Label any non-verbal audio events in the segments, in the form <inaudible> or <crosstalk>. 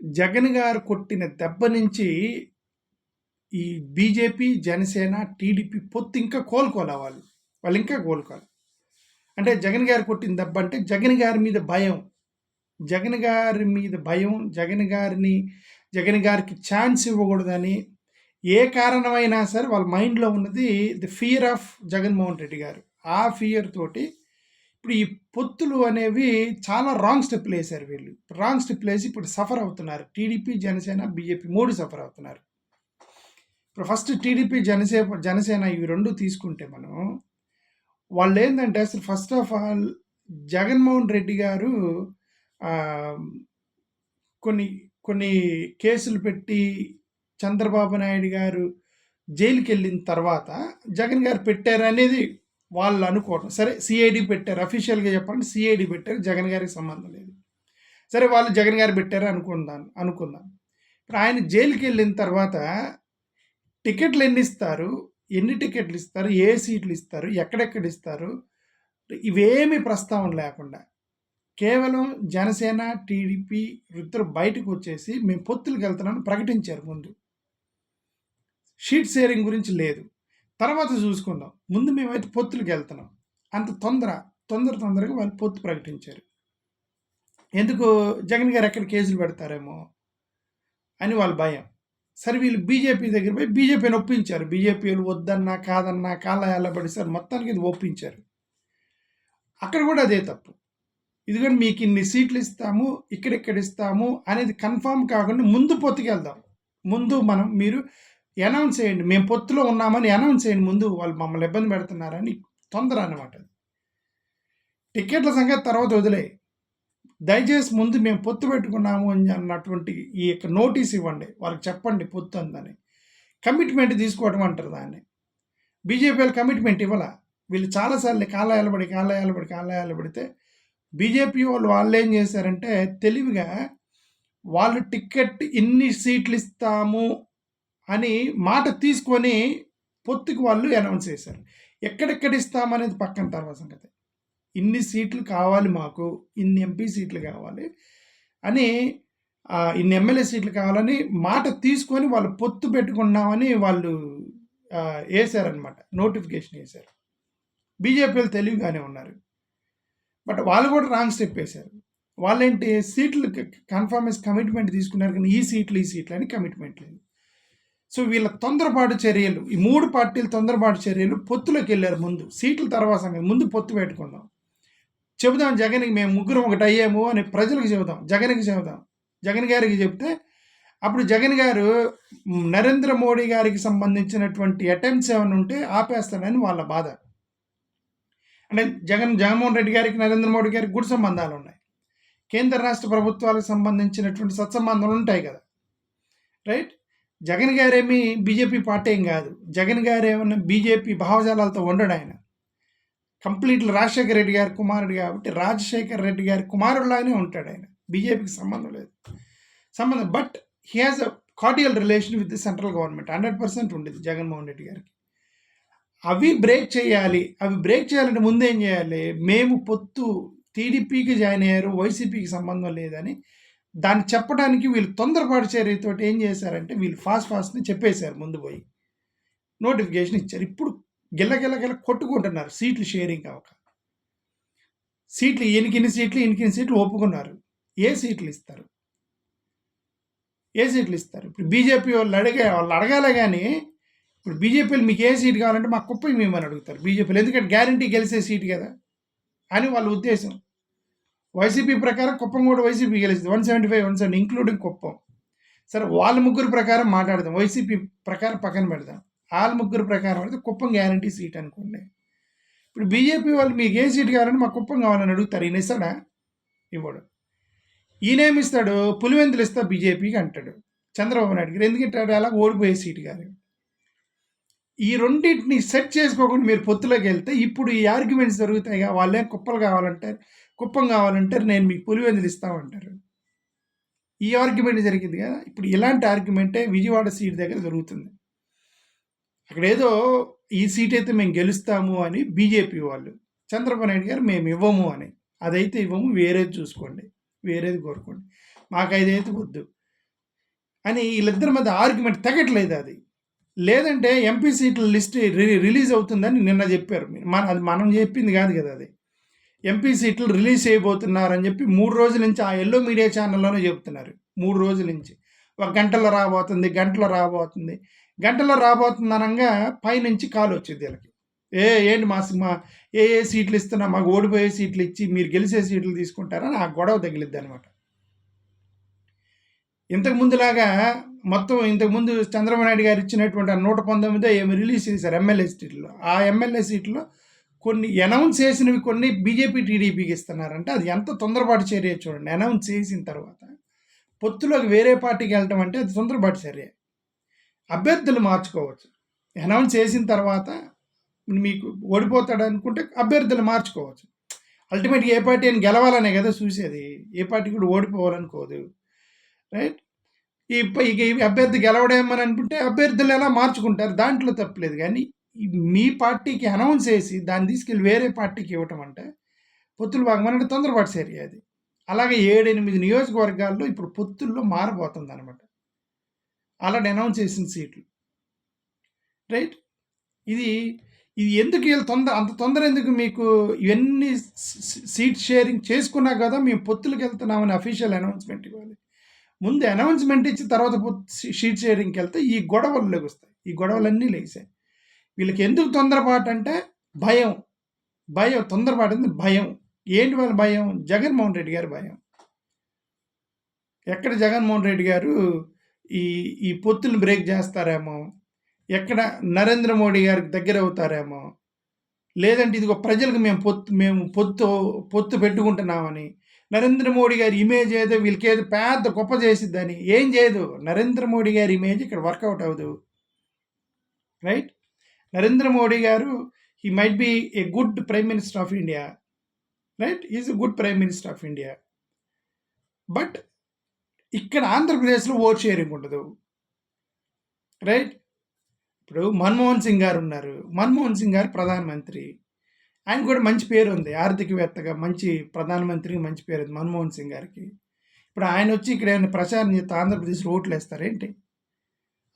జగన్ గారు కొట్టిన దెబ్బ నుంచి ఈ బీజేపీ జనసేన టీడీపీ పొత్తు ఇంకా కోలుకోలే వాళ్ళు వాళ్ళు ఇంకా కోలుకోవాలి. అంటే జగన్ గారు కొట్టిన దెబ్బ అంటే జగన్ గారి మీద భయం. జగన్ గారి మీద భయం జగన్ గారిని జగన్ గారికి ఛాన్స్ ఇవ్వకూడదని ఏ కారణమైనా సరే వాళ్ళ మైండ్లో ఉన్నది the fear of Jaganmohan Reddy గారు. ఆ ఫియర్ తోటి ఇప్పుడు ఈ పొత్తులు అనేవి చాలా రాంగ్ స్టెప్లు వేశారు వీళ్ళు. రాంగ్ స్టెప్లు వేసి ఇప్పుడు సఫర్ అవుతున్నారు. టీడీపీ జనసేన బీజేపీ మూడు సఫర్ అవుతున్నారు. ఇప్పుడు ఫస్ట్ టీడీపీ జనసేన జనసేన ఇవి రెండు తీసుకుంటే మనం వాళ్ళు ఏంటంటే అసలు first of all Jaganmohan Reddy గారు కొన్ని కొన్ని కేసులు పెట్టి చంద్రబాబు నాయుడు గారు జైలుకి వెళ్ళిన తర్వాత జగన్ గారు పెట్టారు అనేది వాళ్ళు అనుకోవటం సరే సిఐడి పెట్టారు. అఫీషియల్గా చెప్పండి సిఐడి పెట్టారు. జగన్ గారికి సంబంధం లేదు. సరే వాళ్ళు జగన్ గారు పెట్టారు అనుకుందాం అనుకుందాం. ఇప్పుడు ఆయన జైలుకి వెళ్ళిన తర్వాత టికెట్లు ఎన్ని ఇస్తారు? ఎన్ని టికెట్లు ఇస్తారు? ఏ సీట్లు ఇస్తారు? ఎక్కడెక్కడ ఇస్తారు? ఇవేమి ప్రస్తావన లేకుండా కేవలం జనసేన టీడీపీ ఇద్దరు బయటకు వచ్చేసి మేము పొత్తులకు వెళ్తున్నామని ప్రకటించారు ముందు. షీట్ షేరింగ్ గురించి లేదు. తర్వాత చూసుకుందాం. ముందు మేమైతే పొత్తులకు వెళ్తున్నాం. అంత తొందర తొందర తొందరగా వాళ్ళు పొత్తు ప్రకటించారు. ఎందుకు? జగన్ గారు ఎక్కడ కేసులు పెడతారేమో అని వాళ్ళ భయం. సరే వీళ్ళు బీజేపీ దగ్గర పోయి బీజేపీని ఒప్పించారు. బీజేపీ వాళ్ళు వద్దన్నా కాదన్నా కాలయాల ఎల్లబడి మొత్తానికి ఇది ఒప్పించారు. అక్కడ కూడా అదే తప్పు. ఇదిగోండి మీకు ఇన్ని సీట్లు ఇస్తాము ఇక్కడెక్కడ ఇస్తాము అనేది కన్ఫామ్ కాకుండా ముందు పొత్తుకెళ్దాం ముందు మనం మీరు అనౌన్స్ చేయండి. మేము పొత్తులో ఉన్నామని అనౌన్స్ చేయండి. ముందు వాళ్ళు మమ్మల్ని ఇబ్బంది పెడుతున్నారని తొందర అన్నమాట అది. టికెట్ల సంగతి తర్వాత వదిలే. దయచేసి ముందు మేము పొత్తు పెట్టుకున్నాము అని అన్నటువంటి ఈ యొక్క నోటీస్ ఇవ్వండి. వాళ్ళకి చెప్పండి పొత్తు అందని కమిట్మెంట్ తీసుకోవడం అంటారు దాన్ని. బీజేపీ వాళ్ళు కమిట్మెంట్ ఇవ్వాల? వీళ్ళు చాలాసార్లు కాలయాలు పడి కాలయాలు పడి కాలయాలు ఎలబడితే బీజేపీ వాళ్ళు వాళ్ళు ఏం చేశారంటే తెలివిగా వాళ్ళు టికెట్ ఇన్ని సీట్లు ఇస్తాము అని మాట తీసుకొని పొత్తుకు వాళ్ళు అనౌన్స్ చేశారు. ఎక్కడెక్కడ ఇస్తామనేది పక్కన తర్వాత సంగతి. ఇన్ని సీట్లు కావాలి మాకు ఇన్ని ఎంపీ సీట్లు కావాలి అని ఇన్ని ఎమ్మెల్యే సీట్లు కావాలని మాట తీసుకొని వాళ్ళు పొత్తు పెట్టుకున్నామని వాళ్ళు వేశారనమాట నోటిఫికేషన్ వేశారు బీజేపీలు తెలివిగానే ఉన్నారు. బట్ వాళ్ళు కూడా రాంగ్ స్టెప్ వేశారు వాళ్ళేంటి సీట్లు కన్ఫర్మేస్ కమిట్మెంట్ తీసుకున్నారు కానీ ఈ సీట్లు ఈ సీట్లు అని కమిట్మెంట్ లేదు. సో వీళ్ళ తొందరపాటు చర్యలు ఈ మూడు పార్టీల తొందరపాటు చర్యలు పొత్తులోకి వెళ్ళారు ముందు. సీట్ల తర్వాత సంగతి ముందు పొత్తు పెట్టుకున్నాం చెబుదాం జగన్కి మేము ముగ్గురం ఒకటి అయ్యాము అని ప్రజలకు చెబుదాం. జగన్కి చెబుదాం. జగన్ గారికి చెప్తే అప్పుడు జగన్ గారు నరేంద్ర మోడీ గారికి సంబంధించినటువంటి అటెంప్ట్స్ ఏమైనా ఉంటే ఆపేస్తాడని వాళ్ళ బాధ. అంటే జగన్ జగన్మోహన్ రెడ్డి గారికి నరేంద్ర మోడీ గారికి గుడి సంబంధాలు ఉన్నాయి. కేంద్ర రాష్ట్ర ప్రభుత్వాలకు సంబంధించినటువంటి సత్సంబంధాలు ఉంటాయి కదా. రైట్? జగన్ గారేమి బీజేపీ పార్టీ ఏం కాదు. జగన్ గారు ఏమన్నా బీజేపీ భావజాలాలతో ఉండడు ఆయన. కంప్లీట్ రాజశేఖర రెడ్డి గారి కుమారుడు కాబట్టి రాజశేఖర రెడ్డి గారి కుమారుడులాగానే ఉంటాడు ఆయన. బీజేపీకి సంబంధం లేదు. సంబంధం but he has a cordial relation with the central government hundred percent ఉండేది జగన్మోహన్ రెడ్డి గారికి. అవి బ్రేక్ చేయాలి. అవి బ్రేక్ చేయాలంటే ముందు ఏం చేయాలి? మేము పొత్తు టీడీపీకి జాయిన్ అయ్యారు వైసీపీకి సంబంధం లేదని దాన్ని చెప్పడానికి వీళ్ళు తొందరపాటు చర్యతో ఏం చేశారంటే వీళ్ళు ఫాస్ట్ ఫాస్ట్ని చెప్పేశారు ముందు పోయి. నోటిఫికేషన్ ఇచ్చారు. ఇప్పుడు గిల్ల కొట్టుకుంటున్నారు. సీట్లు షేరింగ్ అవక సీట్లు ఎనికిన్ని సీట్లు ఎనికిన్ని సీట్లు ఒప్పుకున్నారు. ఏ సీట్లు ఇస్తారు? ఏ సీట్లు ఇస్తారు? ఇప్పుడు బీజేపీ వాళ్ళు అడిగే వాళ్ళు అడగాలే కానీ ఇప్పుడు బీజేపీలు మీకు ఏ సీట్ కావాలంటే మా కుప్పకి మేమని అడుగుతారు. బీజేపీలు ఎందుకంటే గ్యారంటీ గెలిచే సీట్ కదా అని వాళ్ళ ఉద్దేశం. వైసీపీ ప్రకారం కుప్పం కూడా వైసీపీ గెలిచింది. One seventy five one seventy including Kuppam. సరే వాళ్ళ ముగ్గురు ప్రకారం మాట్లాడదాం. వైసీపీ ప్రకారం పక్కన పెడదాం. వాళ్ళ ముగ్గురు ప్రకారం అయితే కుప్పం గ్యారంటీ సీట్ అనుకోండి. ఇప్పుడు బీజేపీ వాళ్ళు మీకు ఏ సీట్ కావాలంటే మా కుప్పం కావాలని అడుగుతారు. ఈయన ఇస్తాడా? ఇవ్వడు. ఈయనేమిస్తాడు పులివెందులు ఇస్తా బీజేపీకి అంటాడు. చంద్రబాబు నాయుడు గారు. ఎందుకంటే అలా ఓడిపోయే సీట్ కాదు. ఈ రెండింటిని సెట్ చేసుకోకుండా మీరు పొత్తులోకి వెళ్తే ఇప్పుడు ఈ ఆర్గ్యుమెంట్స్ జరుగుతాయి వాళ్ళేం కుప్పలు కావాలంటే కుప్పం కావాలంటారు నేను మీకు పులివెందులు ఇస్తామంటారు ఈ ఆర్గ్యుమెంట్ జరిగింది కదా. ఇప్పుడు ఇలాంటి ఆర్గ్యుమెంటే విజయవాడ సీట్ దగ్గర జరుగుతుంది. అక్కడ ఏదో ఈ సీట్ అయితే మేము గెలుస్తాము అని బీజేపీ వాళ్ళు చంద్రబాబు నాయుడు గారు మేము ఇవ్వము అని అదైతే ఇవ్వము వేరేది చూసుకోండి వేరేది కోరుకోండి మాకు అదైతే వద్దు అని వీళ్ళిద్దరి మధ్య ఆర్గ్యుమెంట్ తగ్గట్లేదు అది. లేదంటే ఎంపీ సీట్ల లిస్ట్ రి- రిలీజ్ అవుతుందని నిన్న చెప్పారు. మన అది మనం చెప్పింది కాదు కదా అది. ఎంపీ సీట్లు రిలీజ్ చేయబోతున్నారని అని చెప్పి మూడు రోజుల నుంచి ఆ ఎల్లో మీడియా ఛానల్లోనే చెప్తున్నారు. మూడు రోజుల నుంచి. ఒక గంటలో రాబోతుంది గంటలో రాబోతుంది. గంటలో రాబోతుంది అనగా పైనుంచి కాల్ వచ్చింది వీళ్ళకి. ఏ ఏంటి మా మా ఏ ఏ సీట్లు ఇస్తున్నా? మాకు ఓడిపోయే సీట్లు ఇచ్చి మీరు గెలిచే సీట్లు తీసుకుంటారని ఆ గొడవ తగిలిద్ది అనమాట ఇంతకుముందులాగా మొత్తం ఇంతకుముందు చంద్రబాబు నాయుడు గారు ఇచ్చినటువంటి ఆ నూట పంతొమ్మిదో ఏమి రిలీజ్ చేశారు? ఎమ్మెల్యే సీట్లో ఆ ఎమ్మెల్యే సీట్లో కొన్ని అనౌన్స్ చేసినవి కొన్ని బీజేపీ టీడీపీకి ఇస్తున్నారంటే అది ఎంత తొందరపాటు చర్య చూడండి. అనౌన్స్ చేసిన తర్వాత పొత్తులోకి వేరే పార్టీకి వెళ్ళటం అంటే అది తొందరపాటు చర్య. అభ్యర్థులు మార్చుకోవచ్చు. అనౌన్స్ చేసిన తర్వాత మీకు ఓడిపోతాడు అనుకుంటే అభ్యర్థులు మార్చుకోవచ్చు. అల్టిమేట్గా ఏ పార్టీ అని గెలవాలనే కదా చూసేది. ఏ పార్టీ కూడా ఓడిపోవాలనుకోదు. రైట్? ఈ ఇక అభ్యర్థి గెలవడేమని అనుకుంటే అభ్యర్థులు ఎలా మార్చుకుంటారు? దాంట్లో తప్పలేదు కానీ మీ పార్టీకి అనౌన్స్ చేసి దాన్ని తీసుకెళ్ళి వేరే పార్టీకి ఇవ్వటం అంటే పొత్తులు భాగం అంటే తొందరపాటు చర్య అది. అలాగే ఏడెనిమిది నియోజకవర్గాల్లో ఇప్పుడు పొత్తుల్లో మారిపోతుంది అనమాట ఆల్రెడీ అనౌన్స్ చేసిన సీట్లు. రైట్? ఇది ఇది ఎందుకు వీళ్ళు తొందర అంత తొందర ఎందుకు మీకు ఇవన్నీ సీట్ షేరింగ్ చేసుకున్నా కదా మేము పొత్తులకు వెళ్తున్నామని అఫీషియల్ అనౌన్స్మెంట్ ఇవ్వాలి. ముందు అనౌన్స్మెంట్ ఇచ్చి తర్వాత షీట్ షేరింగ్కి వెళ్తే ఈ గొడవలు లెగుస్తాయి. ఈ గొడవలన్నీ లేచాయి వీళ్ళకి ఎందుకు తొందరపాటు అంటే భయం. భయం తొందరపాటు అంటే భయం. ఏంటి వాళ్ళ భయం? జగన్మోహన్ రెడ్డి గారి భయం. ఎక్కడ జగన్మోహన్ రెడ్డి గారు ఈ ఈ పొత్తులు బ్రేక్ చేస్తారేమో? ఎక్కడ నరేంద్ర మోడీ గారికి దగ్గర అవుతారేమో? లేదంటే ఇదిగో ప్రజలకు మేము పొత్తు మేము పొత్తు పొత్తు పెట్టుకుంటున్నామని. నరేంద్ర మోడీ గారి ఇమేజ్ ఏదో వీళ్ళకేదో పెద్ద గొప్ప చేసిద్దని. ఏం చేయదు. నరేంద్ర మోడీ గారి ఇమేజ్ ఇక్కడ వర్కౌట్ అవ్వదు. రైట్ నరేంద్ర మోడీ గారు he might be a good prime minister of India right is good prime minister of India but ఇక్కడ ఆంధ్రప్రదేశ్లో ఓట్ షేరింగ్ ఉండదు రైట్ ఇప్పుడు మన్మోహన్ సింగ్ గారు ఉన్నారు. మన్మోహన్ సింగ్ గారు ప్రధానమంత్రి. ఆయన కూడా మంచి పేరు ఉంది ఆర్థికవేత్తగా మంచి ప్రధానమంత్రికి మంచి పేరు ఉంది మన్మోహన్ సింగ్ గారికి. ఇప్పుడు ఆయన వచ్చి ఇక్కడ ఏమైనా ప్రచారం చేస్తే ఆంధ్రప్రదేశ్లో ఓట్లు వేస్తారేంటి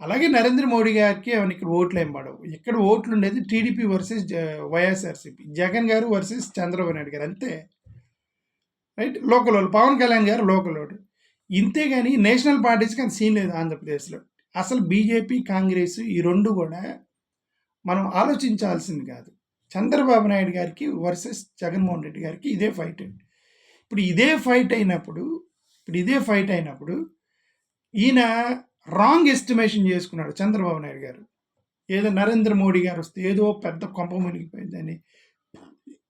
అలాగే నరేంద్ర మోడీ గారికి అవన్నీ ఇక్కడ ఓట్లు ఏం పడవు. ఇక్కడ ఓట్లు ఉండేది టీడీపీ వర్సెస్ వైఎస్ఆర్సీపీ. జగన్ గారు వర్సెస్ చంద్రబాబు నాయుడు గారు అంతే. రైట్? లోకల్ వాళ్ళు. పవన్ కళ్యాణ్ గారు లోకల్ వాడు ఇంతే కానీ నేషనల్ పార్టీస్కి అంత సీన్ లేదు ఆంధ్రప్రదేశ్లో. అసలు బీజేపీ కాంగ్రెస్ ఈ రెండు కూడా మనం ఆలోచించాల్సింది కాదు. చంద్రబాబు నాయుడు గారికి వర్సెస్ జగన్మోహన్ రెడ్డి గారికి ఇదే ఫైట్. ఇప్పుడు ఇదే ఫైట్ అయినప్పుడు ఇప్పుడు ఇదే ఫైట్ అయినప్పుడు ఈయన రాంగ్ ఎస్టిమేషన్ చేసుకున్నాడు చంద్రబాబు నాయుడు గారు. ఏదో నరేంద్ర మోడీ గారు వస్తే ఏదో పెద్ద కొంప మునిగిపోయిందని.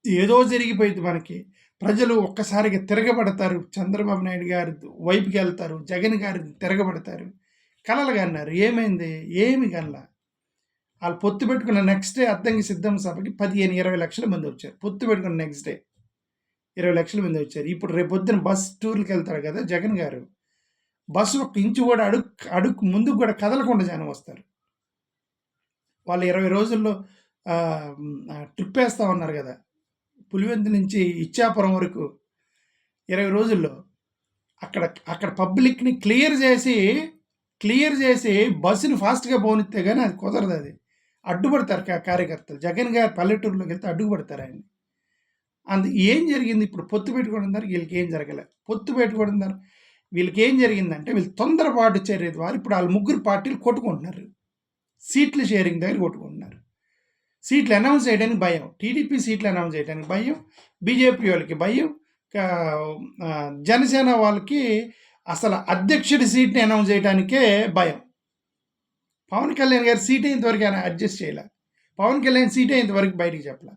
ఏదో జరిగిపోయింది మనకి. ప్రజలు ఒక్కసారిగా తిరగబడతారు. చంద్రబాబు నాయుడు గారి వైపుకి వెళ్తారు. జగన్ గారి తిరగబడతారు. కలలు కన్నారు. ఏమైంది? ఏమి కల్ల వాళ్ళు పొత్తు పెట్టుకున్న నెక్స్ట్ డే అద్దంకి సిద్ధం సభకి పదిహేను ఇరవై లక్షల మంది వచ్చారు. పొత్తు పెట్టుకున్న నెక్స్ట్ డే ఇరవై లక్షల మంది వచ్చారు. ఇప్పుడు రేపొద్దున బస్ టూర్కి వెళ్తారు కదా జగన్ గారు. బస్సు ఒక ఇంచు కూడా అడుగు అడుగు ముందుకు కూడా కదలకుండా జనం వస్తారు. వాళ్ళు ఇరవై రోజుల్లో ట్రిప్ వేస్తామన్నారు కదా. పులివెందు నుంచి ఇచ్చాపురం వరకు ఇరవై రోజుల్లో అక్కడ అక్కడ పబ్లిక్ని క్లియర్ చేసి క్లియర్ చేసి బస్సుని ఫాస్ట్గా పోనిస్తే కానీ అది కుదరదు అది. అడ్డుపడతారు కార్యకర్తలు. జగన్ గారు పల్లెటూరులోకి వెళ్తే అడ్డుపడతారు ఆయన అందు ఏం జరిగింది? ఇప్పుడు పొత్తు పెట్టుకోవడం ద్వారా వీళ్ళకి ఏం జరగలేదు పొత్తు పెట్టుకోవడం ద్వారా వీళ్ళకి ఏం జరిగిందంటే వీళ్ళు తొందరపాటు చర్య ద్వారా ఇప్పుడు వాళ్ళు ముగ్గురు పార్టీలు కొట్టుకుంటున్నారు. సీట్ల షేరింగ్ దగ్గర కొట్టుకుంటున్నారు. సీట్లు అనౌన్స్ చేయడానికి భయం. టీడీపీ సీట్లు అనౌన్స్ చేయడానికి భయం. బీజేపీ వాళ్ళకి భయం. జనసేన వాళ్ళకి అసలు అధ్యక్షుడి సీట్ని అనౌన్స్ చేయడానికే భయం. పవన్ కళ్యాణ్ గారి సీట్ ఇంతవరకు అడ్జస్ట్ చేయలే. పవన్ కళ్యాణ్ సీటే ఇంతవరకు బయటికి చెప్పలే.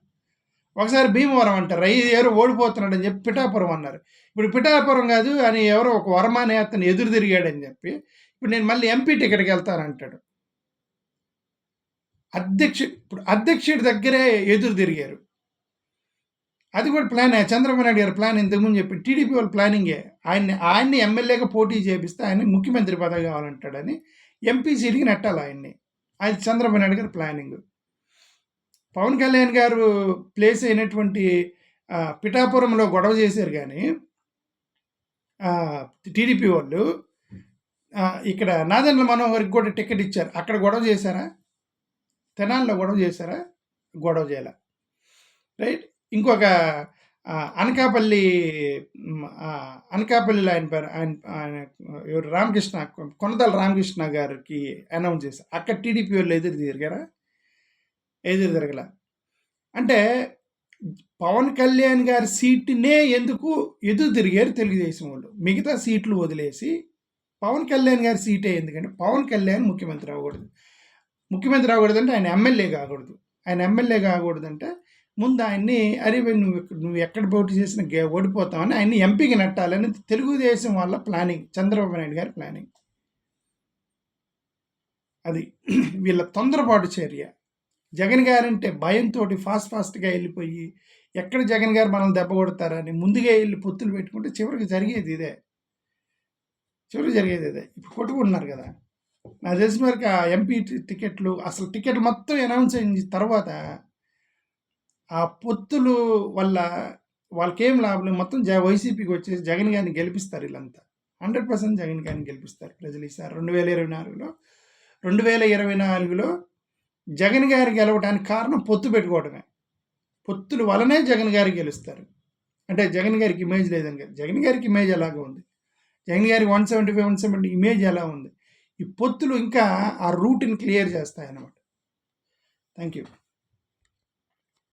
ఒకసారి భీమవరం అంటారు. రై ఎవరో ఓడిపోతున్నాడు అని చెప్పి పిఠాపురం అన్నారు. ఇప్పుడు పిఠాపురం కాదు అని ఎవరో ఒక వర్మ అనే అతను ఎదురు తిరిగాడని చెప్పి ఇప్పుడు నేను మళ్ళీ ఎంపీ టికెట్కి వెళ్తానంటాడు అధ్యక్షుడు ఇప్పుడు అధ్యక్షుడి దగ్గరే ఎదురు తిరిగారు. అది కూడా ప్లాన్ చంద్రబాబు నాయుడు గారి ప్లాన్ ఇంతకుముందు చెప్పి టీడీపీ వాళ్ళ ప్లానింగే. ఆయన్ని ఆయన్ని ఎమ్మెల్యేగా పోటీ చేపిస్తే ఆయన ముఖ్యమంత్రి పదవి కావాలంటాడని ఎంపీ సీట్కి నెట్టాలి ఆయన్ని. అది చంద్రబాబు నాయుడు గారి ప్లానింగ్. పవన్ కళ్యాణ్ గారు ప్లేస్ అయినటువంటి పిఠాపురంలో గొడవ చేశారు కానీ టీడీపీ వాళ్ళు ఇక్కడ నాదెండ్ల మనోహర్కి కూడా టికెట్ ఇచ్చారు. అక్కడ గొడవ చేశారా? తెనాల్లో గొడవ చేశారా? గొడవ చేయాల. రైట్? ఇంకొక అనకాపల్లి అనకాపల్లిలో ఆయన పేరు ఆయన ఆయన ఎవరు? రామకృష్ణ కొనతల రామకృష్ణ గారికి అనౌన్స్ చేశారు. అక్కడ టీడీపీ వాళ్ళు ఎదురు తిరిగారా? ఎదురు తిరగల అంటే పవన్ కళ్యాణ్ గారి సీట్నే ఎందుకు ఎదురు తిరిగారు తెలుగుదేశం వాళ్ళు. మిగతా సీట్లు వదిలేసి పవన్ కళ్యాణ్ గారి సీటే ఎందుకంటే పవన్ కళ్యాణ్ ముఖ్యమంత్రి అవ్వకూడదు. ముఖ్యమంత్రి అవ్వకూడదు అంటే ఆయన ఎమ్మెల్యే కాకూడదు. ఆయన ఎమ్మెల్యే కాకూడదు అంటే ముందు ఆయన్ని అరే నువ్వు నువ్వు ఎక్కడ పోటీ చేసినా ఓడిపోతామని ఆయన్ని ఎంపీకి నెట్టాలని తెలుగుదేశం వాళ్ళ ప్లానింగ్ చంద్రబాబు నాయుడు గారి ప్లానింగ్. అది <clears throat> వీళ్ళ తొందరపాటు చర్య. జగన్ గారంటే భయంతో ఫాస్ట్ ఫాస్ట్గా వెళ్ళిపోయి ఎక్కడ జగన్ గారు మనల్ని దెబ్బ కొడతారని ముందుగా వెళ్ళి పొత్తులు పెట్టుకుంటే చివరికి జరిగేది ఇదే. చివరికి జరిగేది ఇదే. ఇప్పుడు కొట్టుకుంటున్నారు కదా. నాకు తెలిసిన వరకు ఆ ఎంపీ టికెట్లు అసలు టికెట్ మొత్తం అనౌన్స్ అయిన తర్వాత ఆ పొత్తులు వల్ల వాళ్ళకేం లాభం మొత్తం జ వైసీపీకి వచ్చేసి జగన్ గారిని గెలిపిస్తారు వీళ్ళంతా. హండ్రెడ్ పర్సెంట్ జగన్ గారిని గెలిపిస్తారు ప్రజలు ఈసారి. రెండు వేల ఇరవై నాలుగులో రెండు వేల ఇరవై నాలుగులో జగన్ గారు గెలవడానికి కారణం పొత్తు పెట్టుకోవడమే పొత్తుల వలనే జగన్ గారు గెలుస్తారు. అంటే జగన్ గారికి ఇమేజ్ లేదని కాదు. జగన్ గారికి ఇమేజ్ ఎలాగ ఉంది. జగన్ గారికి one seventy five one seventy image ఎలా ఉంది. ఈ పొత్తులు ఇంకా ఆ రూట్ని క్లియర్ చేస్తాయి అన్నమాట థ్యాంక్ యూ